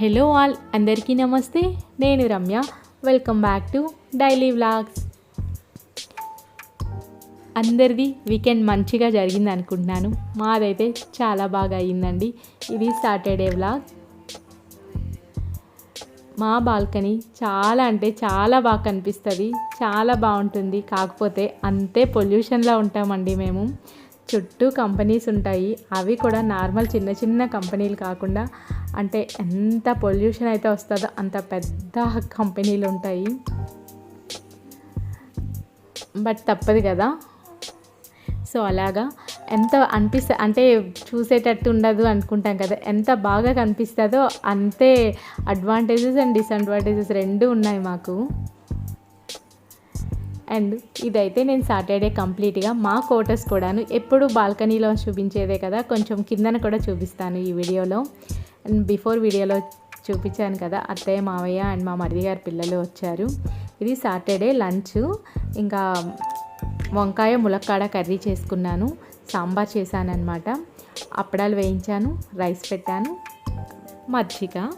Hello all అందరికీ నమస్తే. నేను Ramya. Welcome back to daily vlogs అందరిది వీకెండ్ మంచిగా జరిగింది అనుకుంటున్నాను. మాదైతే చాలా బాగా అయ్యిందండి. ఇది సాటర్డే వ్లాగ్ మా బాల్కనీ చాలా అంటే చాలా బాగా కనిపిస్తుంది. చాలా బాగుంటుంది. కాకపోతే అంతే పొల్యూషన్లో ఉంటామండి మేము. చుట్టూ కంపెనీస్ ఉంటాయి. అవి కూడా నార్మల్ చిన్న చిన్న కంపెనీలు కాకుండా అంటే ఎంత పొల్యూషన్ అయితే వస్తుందో అంత పెద్ద కంపెనీలు ఉంటాయి. బట్ తప్పదు కదా. సో అలాగా. ఎంత అనిపిస్త అంటే చూసేటట్టు ఉండదు అనుకుంటాం కదా. ఎంత బాగా కనిపిస్తుందో అంతే అడ్వాంటేజెస్ అండ్ డిసడ్వాంటేజెస్ రెండు ఉన్నాయి మాకు. అండ్ ఇదైతే నేను సాటర్డే కంప్లీట్గా మా కోటర్స్ కూడాను. ఎప్పుడు బాల్కనీలో చూపించేదే కదా. కొంచెం కిందన కూడా చూపిస్తాను ఈ వీడియోలో. బిఫోర్ వీడియోలో చూపించాను కదా అత్తయ్య మావయ్య అండ్ మా మరిది గారి పిల్లలు వచ్చారు. ఇది సాటర్డే లంచ్. ఇంకా వంకాయ ములక్కాడ కర్రీ చేసుకున్నాను. సాంబార్ చేశానమాట అప్పడాలు వేయించాను రైస్ పెట్టాను. మజ్జిగ.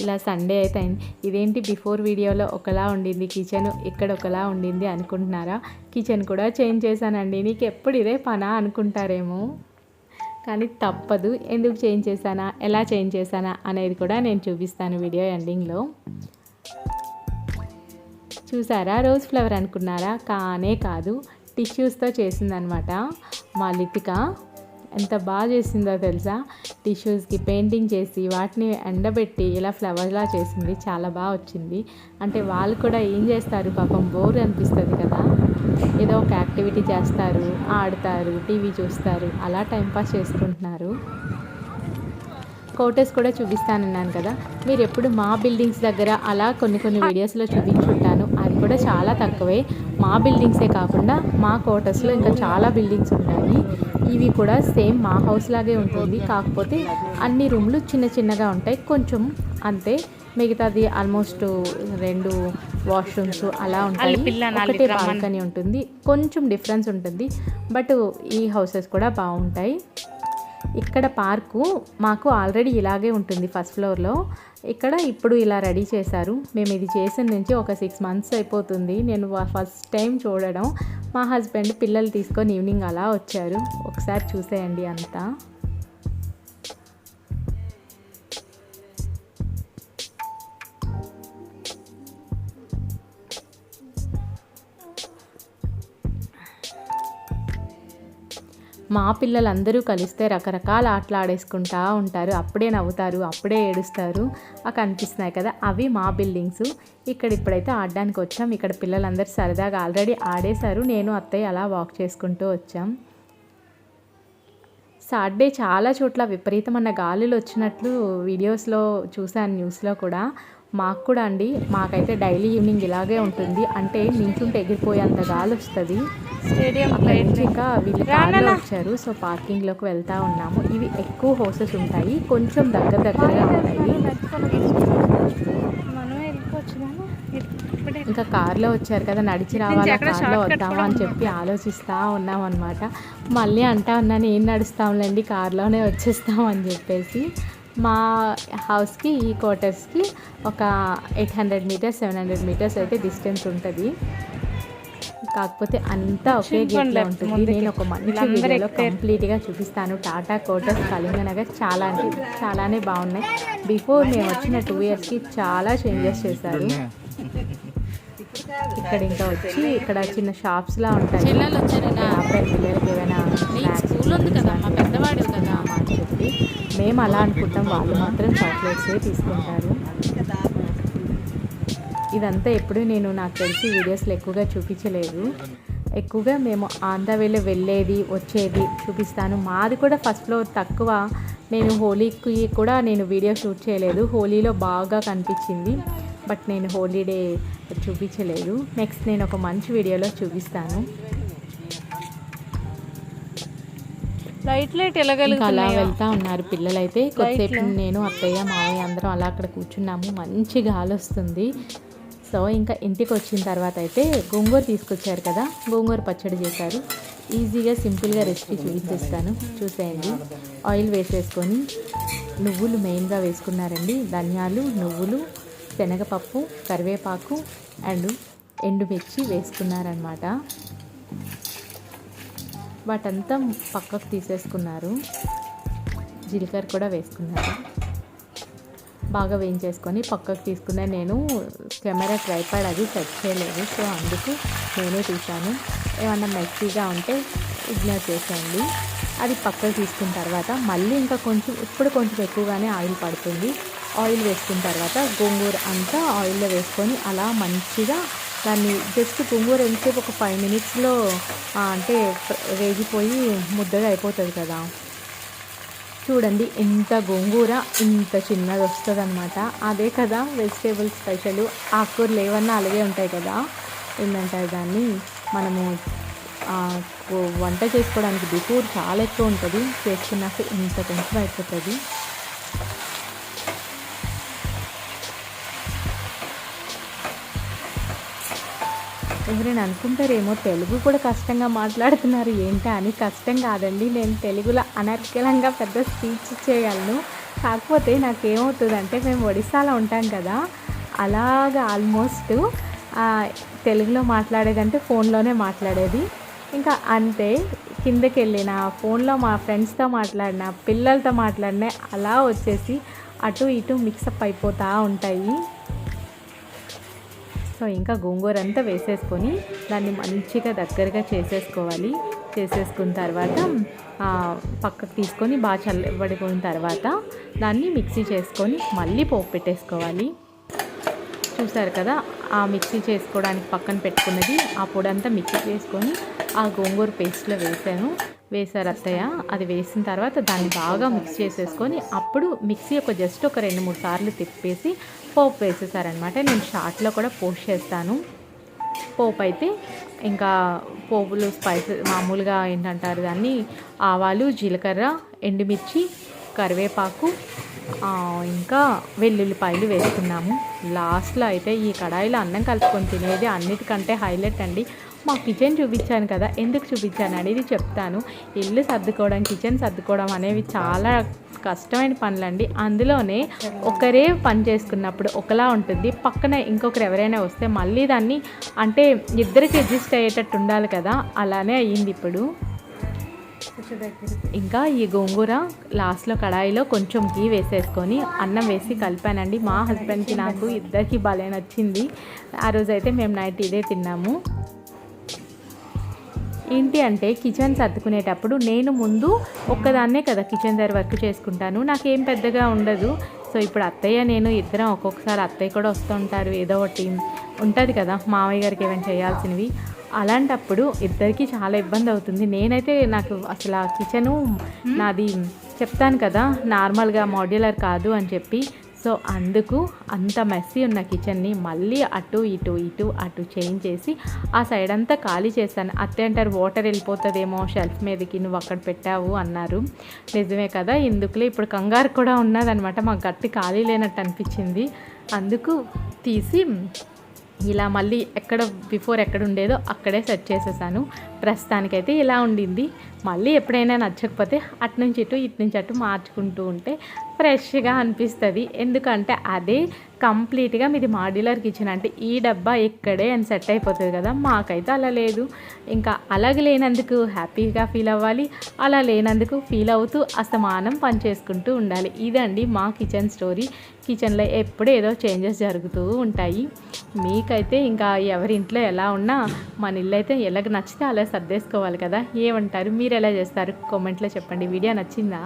ఇలా సండే అయితే అయింది. ఇదేంటి బిఫోర్ వీడియోలో ఒకలా ఉండింది కిచెన్ ఇక్కడ ఒకలా ఉండింది అనుకుంటున్నారా? కిచెన్ కూడా చేంజ్ చేశానండి. నీకు ఎప్పుడు ఇదే పనా అనుకుంటారేమో? కానీ తప్పదు. ఎందుకు చేంజ్ చేశానా? ఎలా చేంజ్ చేశానా? అనేది కూడా నేను చూపిస్తాను వీడియో ఎండింగ్లో. చూసారా? రోజ్ ఫ్లవర్ అనుకున్నారా? కానే కాదు. టిష్యూస్తో చేసిందనమాట మా లితిక. ఎంత బాగా చేసిందో తెలుసా? టిష్యూస్కి పెయింటింగ్ చేసి వాటిని ఎండబెట్టి ఇలా ఫ్లవర్లా చేసింది. చాలా బాగా వచ్చింది. అంటే వాళ్ళు కూడా ఏం చేస్తారు? పాపం బోర్ అనిపిస్తుంది కదా. ఏదో ఒక యాక్టివిటీ చేస్తారు ఆడతారు టీవీ చూస్తారు అలా టైంపాస్ చేసుకుంటున్నారు కోటెస్ కూడా చూపిస్తానన్నాను కదా. మీరు ఎప్పుడు మా బిల్డింగ్స్ దగ్గర అలా కొన్ని కొన్ని వీడియోస్లో చూపించుంటాను. అది కూడా చాలా తక్కువే. మా బిల్డింగ్సే కాకుండా మా కోటస్లో ఇంకా చాలా బిల్డింగ్స్ ఉన్నాయి. ఇవి కూడా సేమ్ మా హౌస్ లాగే ఉంటుంది. కాకపోతే అన్ని రూమ్లు చిన్న చిన్నగా ఉంటాయి. కొంచెం అంతే. మిగతాది ఆల్మోస్ట్ రెండు వాష్రూమ్స్ అలా ఉంటాయి. ఒకటే బాల్కనీ ఉంటుంది. కొంచెం డిఫరెన్స్ ఉంటుంది. బట్ ఈ హౌసెస్ కూడా బాగుంటాయి. ఇక్కడ పార్కు మాకు ఆల్రెడీ ఇలాగే ఉంటుంది ఫస్ట్ ఫ్లోర్లో. ఇక్కడ ఇప్పుడు ఇలా రెడీ చేశారు. మేము ఇది చేసిన నుంచి ఒక సిక్స్ మంత్స్ అయిపోతుంది. నేను ఫస్ట్ టైం చూడడం. మా హస్బెండ్ పిల్లలు తీసుకొని ఈవినింగ్ అలా వచ్చారు. ఒకసారి చూసేయండి అంతా. మా పిల్లలందరూ కలిస్తే రకరకాల ఆటలు ఆడేసుకుంటా ఉంటారు. అప్పుడే నవ్వుతారు అప్పుడే ఏడుస్తారు. ఆ కనిపిస్తున్నాయి కదా అవి మా బిల్డింగ్స్. ఇక్కడ ఇప్పుడైతే ఆడడానికి వచ్చాం. ఇక్కడ పిల్లలందరూ సరదాగా ఆల్రెడీ ఆడేశారు. నేను అత్తయ్య అలా వాక్ చేసుకుంటూ వచ్చాం. సాటర్డే చాలా చోట్ల విపరీతమైన గాలులు వచ్చినట్లు వీడియోస్లో చూశాను న్యూస్లో కూడా. మాకు కూడా అండి. మాకైతే డైలీ ఈవినింగ్ ఇలాగే ఉంటుంది. అంటే నించుంటే ఎగిరిపోయేంత గాలి వస్తుంది. స్టేడియం నుంచి ఇంకా వీళ్ళు కార్లో వచ్చారు. సో పార్కింగ్లోకి వెళ్తా ఉన్నాము. ఇవి ఎక్కువ హౌసెస్ ఉంటాయి. కొంచెం దగ్గర దగ్గరగా ఉంటాయి. ఇంకా కార్లో వచ్చారు కదా నడిచి రావాలా కార్లో వద్దామా అని చెప్పి ఆలోచిస్తా ఉన్నాం అనమాట మళ్ళీ అంటా ఉన్నాను ఏం నడుస్తాంలేండి కార్లోనే వచ్చేస్తాం అని చెప్పేసి మా హౌస్కి ఈ క్వార్టర్స్కి ఒక eight hundred meters seven hundred meters అయితే డిస్టెన్స్ ఉంటుంది. కాకపోతే అంతా ఒకే గేట్లో ఉంటుంది. నేను ఒక మంచి వీడియోలో కంప్లీట్గా చూపిస్తాను. టాటా కోటర్స్ కళింగనగర్ చాలా అంటే చాలానే బాగున్నాయి. బిఫోర్ మేము వచ్చిన టూ ఇయర్స్కి చాలా చేంజెస్ చేశారు. ఇక్కడ ఇంకా వచ్చి ఇక్కడ చిన్న షాప్స్ లా ఉంటాయి పిల్లలకి మా పెద్దవాడు కదా? అని చెప్పి మేము అలా అనుకుంటాం. వాళ్ళు మాత్రం చాక్లెట్సే తీసుకుంటారు. ఇదంతా ఎప్పుడు నేను నాకు తెలిసి వీడియోస్లో ఎక్కువగా చూపించలేదు. ఎక్కువగా మేము ఆంధ్ర వేలో వెళ్ళేది వచ్చేది చూపిస్తాను. మాది కూడా ఫస్ట్ ఫ్లోర్ తక్కువ. నేను హోలీకి కూడా నేను వీడియో షూట్ చేయలేదు. హోలీలో బాగా కనిపించింది. బట్ నేను హోలీ డే చూపించలేదు. నెక్స్ట్ నేను ఒక మంచి వీడియోలో చూపిస్తాను. లైట్ లైట్ అలా వెళ్తా ఉన్నారు పిల్లలైతే. కొద్దిసేపు నేను అత్తయ్య మావయ్య అందరం అలా అక్కడ కూర్చున్నాము. మంచి గాలి వస్తుంది. సో ఇంకా ఇంటికి వచ్చిన తర్వాత అయితే గోంగూర తీసుకొచ్చారు కదా గోంగూర పచ్చడి చేశారు. ఈజీగా సింపుల్గా రెసిపీ చూపించేస్తాను చూసేయండి. ఆయిల్ వేసేసుకొని నువ్వులు మెయిన్గా వేసుకున్నారండి. ధనియాలు నువ్వులు శనగపప్పు కరివేపాకు అండ్ ఎండుమిర్చి వేసుకున్నారనమాట వాటంతా పక్కకు తీసేసుకున్నారు. జీలకర్ర కూడా వేసుకున్నారు. బాగా వేయించేసుకొని పక్కకు తీసుకునే నేను కెమెరా ట్రైపాడ్ అది సెట్ చేయలేదు. సో అందుకు నేనే తీశాను. ఏమన్నా మెస్సీగా ఉంటే ఇగ్నోర్ చేసేయండి. అది పక్కకు తీసుకున్న తర్వాత మళ్ళీ ఇంకా కొంచెం ఇప్పుడు కొంచెం ఎక్కువగానే ఆయిల్ పడుతుంది. ఆయిల్ వేసుకున్న తర్వాత గోంగూర అంతా ఆయిల్లో వేసుకొని అలా మంచిగా దాన్ని జస్ట్ గోంగూర ఎంతసేపు ఒక ఫైవ్ మినిట్స్లో అంటే వేగిపోయి ముద్దగా అయిపోతుంది కదా. చూడండి ఎంత గోంగూర ఇంత చిన్నది వస్తుంది అనమాట అదే కదా వెజిటేబుల్ స్పెషల్ ఆకుకూరలు ఏమన్నా అలాగే ఉంటాయి కదా. ఏంటంటారు దాన్ని? మనము వంట చేసుకోవడానికి బిఫోర్ చాలా ఎక్కువ ఉంటుంది. చేసుకున్నాక ఇంత కొంచెం అయిపోతుంది. ఎవరైనా అనుకుంటారేమో తెలుగు కూడా కష్టంగా మాట్లాడుతున్నారు. ఏంటా అని కష్టం కాదండి. నేను తెలుగులో అనర్కలంగా పెద్ద స్పీచ్ చేయగలను. కాకపోతే నాకేమవుతుందంటే మేము ఒడిస్సాలో ఉంటాం కదా. అలాగా ఆల్మోస్ట్ తెలుగులో మాట్లాడేదంటే ఫోన్లోనే మాట్లాడేది. ఇంకా అంతే కిందకి వెళ్ళిన ఫోన్లో మా ఫ్రెండ్స్తో మాట్లాడిన పిల్లలతో మాట్లాడిన అలా వచ్చేసి అటు ఇటు మిక్సప్ అయిపోతూ ఉంటాయి. సో ఇంకా గోంగూర అంతా వేసేసుకొని దాన్ని మంచిగా దగ్గరగా చేసేసుకోవాలి. చేసేసుకున్న తర్వాత పక్కకు తీసుకొని బాగా చల్లబడిపోయిన తర్వాత దాన్ని మిక్సీ చేసుకొని మళ్ళీ పోపు పెట్టేసుకోవాలి. చూసారు కదా ఆ మిక్సీ చేసుకోవడానికి పక్కన పెట్టుకున్నది ఆ పొడి అంతా మిక్సీ చేసుకొని ఆ గోంగూర పేస్ట్లో వేసాను. వేసారు అత్తయ్య. అది వేసిన తర్వాత దాన్ని బాగా మిక్స్ చేసేసుకొని అప్పుడు మిక్సీ ఒక జస్ట్ ఒక రెండు మూడు సార్లు తిప్పేసి పోపు వేసేసారనమాట నేను షార్ట్లో కూడా పోస్ట్ చేస్తాను. పోపు అయితే ఇంకా పోపులు స్పైసెస్ మామూలుగా ఏంటంటారు దాన్ని? ఆవాలు జీలకర్ర ఎండుమిర్చి కరివేపాకు ఇంకా వెల్లుల్లిపాయలు వేసుకున్నాము. లాస్ట్లో అయితే ఈ కడాయిలో అన్నం కలుపుకొని తినేది అన్నిటికంటే హైలైట్ అండి. మా కిచెన్ చూపించాను కదా ఎందుకు చూపించాను అనేది చెప్తాను. ఇల్లు సర్దుకోవడం కిచెన్ సర్దుకోవడం అనేవి చాలా కష్టమైన పనులండి. అందులోనే ఒకరే పని చేసుకున్నప్పుడు ఒకలా ఉంటుంది. పక్కన ఇంకొకరు ఎవరైనా వస్తే మళ్ళీ దాన్ని అంటే ఇద్దరికి అడ్జస్ట్ అయ్యేటట్టు ఉండాలి కదా అలానే అయ్యింది ఇప్పుడు. ఇంకా ఈ గోంగూర లాస్ట్లో కడాయిలో కొంచెం గీ వేసేసుకొని అన్నం వేసి కలిపానండి. మా హస్బెండ్కి నాకు ఇద్దరికి భలే నచ్చింది. ఆ రోజైతే మేము నైట్ ఇదే తిన్నాము. ఏంటి అంటే కిచెన్ సర్దుకునేటప్పుడు నేను ముందు ఒక్కదాన్నే కదా కిచెన్ దగ్గర వర్క్ చేసుకుంటాను. నాకేం పెద్దగా ఉండదు. సో ఇప్పుడు అత్తయ్య నేను ఇద్దరం ఒక్కొక్కసారి అత్తయ్య కూడా వస్తుంటారు ఏదో ఒకటి ఉంటుంది కదా. మామయ్య గారికి ఏమైనా చేయాల్సినవి. అలాంటప్పుడు ఇద్దరికి చాలా ఇబ్బంది అవుతుంది. నేనైతే నాకు అసలు ఆ కిచెను నాది చెప్తాను కదా నార్మల్గా మాడ్యులర్ కాదు అని చెప్పి. సో అందుకు అంత మెస్సీ ఉన్న కిచెన్ని మళ్ళీ అటు ఇటు ఇటు అటు చేంజ్ చేసి ఆ సైడ్ అంతా ఖాళీ చేశాను. అత్తే అంటారు వాటర్ వెళ్ళిపోతుందేమో షెల్ఫ్ మీదకి నువ్వు అక్కడ పెట్టావు అన్నారు. నిజమే కదా ఎందుకులే ఇప్పుడు కంగారు కూడా ఉన్నదనమాట మాకు గట్టి ఖాళీ లేనట్టు అనిపించింది. అందుకు తీసి ఇలా మళ్ళీ ఎక్కడ బిఫోర్ ఎక్కడ ఉండేదో అక్కడే సెట్ చేసేసాను. ప్రస్తుతానికైతే ఇలా ఉండింది. మళ్ళీ ఎప్పుడైనా నచ్చకపోతే అటు నుంచి ఇటు ఇటు నుంచి అటు మార్చుకుంటూ ఉంటే ఫ్రెష్గా అనిపిస్తుంది. ఎందుకంటే అదే కంప్లీట్గా మీది మాడ్యులర్ కిచెన్. అంటే ఈ డబ్బా ఇక్కడే అని సెట్ అయిపోతుంది కదా. మాకైతే అలా లేదు. ఇంకా అలాగ లేనందుకు హ్యాపీగా ఫీల్ అవ్వాలి. అలా లేనందుకు ఫీల్ అవుతూ అస్తమానం పని చేసుకుంటూ ఉండాలి. ఇదండి మా కిచెన్ స్టోరీ. కిచెన్లో ఎప్పుడు ఏదో చేంజెస్ జరుగుతూ ఉంటాయి. మీకైతే ఇంకా ఎవరి ఇంట్లో ఎలా ఉన్నా మన ఇల్లు అయితే ఎలాగ నచ్చితే అలా సర్దేసుకోవాలి కదా. ఏమంటారు? మీరు ఎలా చేస్తారు? కామెంట్లో చెప్పండి. వీడియో నచ్చిందా?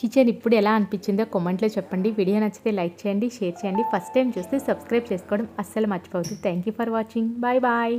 కిచెన్ ఇప్పుడు ఎలా అనిపించిందో కామెంట్లో చెప్పండి. వీడియో నచ్చితే లైక్ చేయండి షేర్ చేయండి. ఫస్ట్ టైం చూస్తే సబ్స్క్రైబ్ చేసుకోవడం అస్సలు మర్చిపోవద్దు. Thank you for watching bye bye